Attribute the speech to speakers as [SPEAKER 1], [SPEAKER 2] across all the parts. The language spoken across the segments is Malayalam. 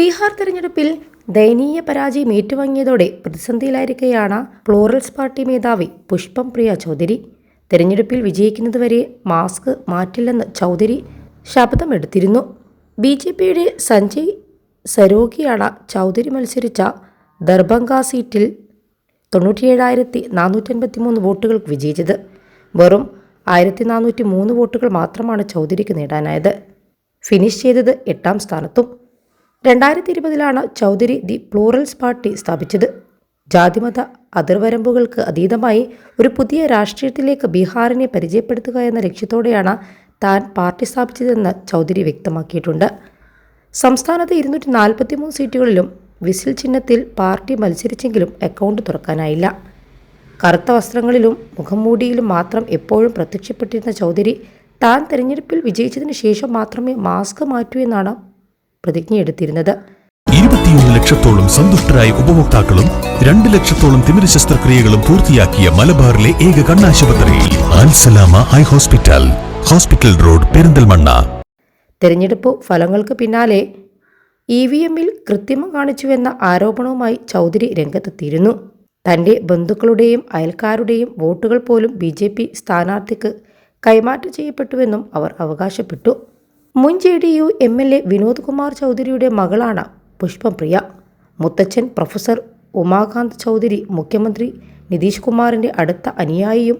[SPEAKER 1] ബീഹാർ തെരഞ്ഞെടുപ്പിൽ ദയനീയ പരാജയം ഏറ്റുവാങ്ങിയതോടെ പ്രതിസന്ധിയിലായിരിക്കെയാണ് പ്ലൂറൽസ് പാർട്ടി മേധാവി പുഷ്പം പ്രിയ ചൗധരി. തെരഞ്ഞെടുപ്പിൽ വിജയിക്കുന്നതുവരെ മാസ്ക് മാറ്റില്ലെന്ന് ചൗധരി ശപഥമെടുത്തിരുന്നു. ബി ജെ പിയുടെ സഞ്ജയ് സരോഗിയാണ് ചൗധരി മത്സരിച്ച ദർഭംഗ സീറ്റിൽ തൊണ്ണൂറ്റിയേഴായിരത്തി നാനൂറ്റി വോട്ടുകൾക്ക് വിജയിച്ചത്. വെറും ആയിരത്തി നാനൂറ്റി മൂന്ന് വോട്ടുകൾ മാത്രമാണ് ചൗധരിക്ക് നേടാനായത്. ഫിനിഷ് ചെയ്തത് എട്ടാം സ്ഥാനത്തും. രണ്ടായിരത്തി ഇരുപതിലാണ് ചൗധരി ദി പ്ലൂറൽസ് പാർട്ടി സ്ഥാപിച്ചത്. ജാതിമത അതിർവരമ്പുകൾക്ക് അതീതമായി ഒരു പുതിയ രാഷ്ട്രീയത്തിലേക്ക് ബീഹാറിനെ പരിചയപ്പെടുത്തുക എന്ന ലക്ഷ്യത്തോടെയാണ് താൻ പാർട്ടി സ്ഥാപിച്ചതെന്ന് ചൗധരി വ്യക്തമാക്കിയിട്ടുണ്ട്. സംസ്ഥാനത്ത് ഇരുന്നൂറ്റി നാൽപ്പത്തിമൂന്ന് സീറ്റുകളിലും വിസിൽ ചിഹ്നത്തിൽ പാർട്ടി മത്സരിച്ചെങ്കിലും അക്കൗണ്ട് തുറക്കാനായില്ല. കറുത്ത വസ്ത്രങ്ങളിലും മുഖംമൂടിയിലും മാത്രം എപ്പോഴും പ്രത്യക്ഷപ്പെട്ടിരുന്ന ചൗധരി താൻ തെരഞ്ഞെടുപ്പിൽ വിജയിച്ചതിന് ശേഷം മാത്രമേ മാസ്ക് മാറ്റൂ എന്നാണ് പ്രതിജ്ഞയെടുത്തിരുന്നത്
[SPEAKER 2] ഇരുപത്തിയൊന്ന് ലക്ഷത്തോളം സന്തുഷ്ടരായ ഉപഭോക്താക്കളും രണ്ട് ലക്ഷത്തോളം തിമിര ശസ്ത്രക്രിയകളും പൂർത്തിയാക്കിയ മലബാറിലെ ഏക കണ്ണാശുപത്രി high hospital hospital road Perinthalmanna.
[SPEAKER 1] തെരഞ്ഞെടുപ്പ് ഫലങ്ങൾക്ക് പിന്നാലെ ഇ വി എമ്മിൽ കൃത്രിമം കാണിച്ചുവെന്ന ആരോപണവുമായി ചൗധരി രംഗത്തെത്തിയിരുന്നു. തന്റെ ബന്ധുക്കളുടെയും അയൽക്കാരുടെയും വോട്ടുകൾ പോലും ബി ജെ പി സ്ഥാനാർത്ഥിക്ക് കൈമാറ്റം ചെയ്യപ്പെട്ടുവെന്നും അവർ അവകാശപ്പെട്ടു. മുൻ J D U M L A Vinod Kumar ചൗധരിയുടെ മകളാണ് പുഷ്പപ്രിയ. മുത്തച്ഛൻ പ്രൊഫസർ ഉമാകാന്ത് ചൗധരി മുഖ്യമന്ത്രി നിതീഷ് കുമാറിന്റെ അടുത്ത അനുയായിയും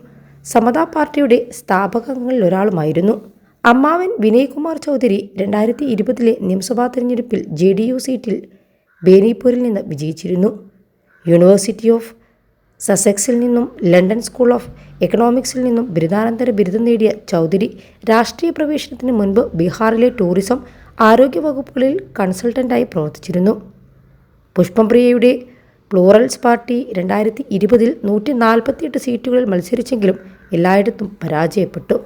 [SPEAKER 1] സമതാ പാർട്ടിയുടെ സ്ഥാപകങ്ങളിലൊരാളുമായിരുന്നു. അമ്മാവൻ വിനയ് കുമാർ ചൗധരി രണ്ടായിരത്തി ഇരുപതിലെ നിയമസഭാ തെരഞ്ഞെടുപ്പിൽ ജെ ഡി യു സീറ്റിൽ ബേനിപൂരിൽ നിന്ന് വിജയിച്ചിരുന്നു. യൂണിവേഴ്സിറ്റി ഓഫ് സസെക്സിൽ നിന്നും ലണ്ടൻ സ്കൂൾ ഓഫ് എക്കണോമിക്സിൽ നിന്നും ബിരുദാനന്തര ബിരുദം നേടിയ ചൗധരി രാഷ്ട്രീയ പ്രവേശനത്തിന് മുൻപ് ബീഹാറിലെ ടൂറിസം ആരോഗ്യ വകുപ്പുകളിൽ കൺസൾട്ടന്റായി പ്രവർത്തിച്ചിരുന്നു. പുഷ്പംപ്രിയയുടെ പ്ലൂറൽസ് പാർട്ടി രണ്ടായിരത്തി ഇരുപതിൽ നൂറ്റി നാൽപ്പത്തിയെട്ട് സീറ്റുകളിൽ മത്സരിച്ചെങ്കിലും എല്ലായിടത്തും പരാജയപ്പെട്ടു.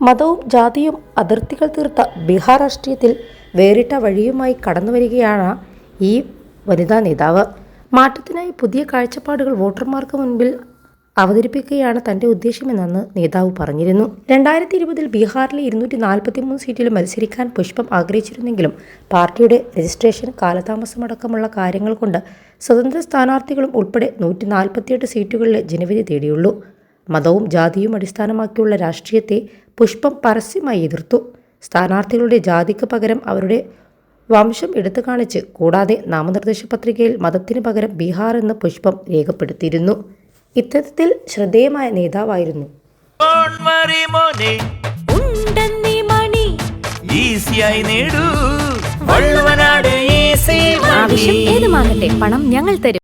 [SPEAKER 1] മതവും ജാതിയും അതിർത്തികൾ തീർത്ത ബീഹാർ രാഷ്ട്രീയത്തിൽ വേറിട്ട വഴിയുമായി കടന്നുവരികയാണ് ഈ വനിതാ നേതാവ്. മാറ്റത്തിനായി പുതിയ കാഴ്ചപ്പാടുകൾ വോട്ടർമാർക്ക് മുൻപിൽ അവതരിപ്പിക്കുകയാണ് തന്റെ ഉദ്ദേശമെന്ന് നേതാവ് പറഞ്ഞിരുന്നു. രണ്ടായിരത്തി ഇരുപതിൽ ബീഹാറിലെ ഇരുന്നൂറ്റി നാൽപ്പത്തി മൂന്ന് സീറ്റിൽ മത്സരിക്കാൻ പുഷ്പം ആഗ്രഹിച്ചിരുന്നെങ്കിലും പാർട്ടിയുടെ രജിസ്ട്രേഷൻ കാലതാമസമടക്കമുള്ള കാര്യങ്ങൾ കൊണ്ട് സ്വതന്ത്ര സ്ഥാനാർത്ഥികളും ഉൾപ്പെടെ നൂറ്റി നാൽപ്പത്തിയെട്ട് സീറ്റുകളിലെ ജനവിധി തേടിയുള്ളൂ. മതവും ജാതിയും അടിസ്ഥാനമാക്കിയുള്ള രാഷ്ട്രീയത്തെ പുഷ്പം പരസ്യമായി എതിർത്തു. സ്ഥാനാർത്ഥികളുടെ ജാതിക്ക് പകരം അവരുടെ വംശം എടുത്തു കാണിച്ച് കൂടാതെ നാമനിർദ്ദേശ പത്രികയിൽ മതത്തിന് പകരം ബീഹാർ എന്ന പുഷ്പം രേഖപ്പെടുത്തിയിരുന്നു. ഇത്തരത്തിൽ ശ്രദ്ധേയമായ നേതാവായിരുന്നു.
[SPEAKER 3] ആവശ്യം ഏതുമാകട്ടെ പണം ഞങ്ങൾ തരും.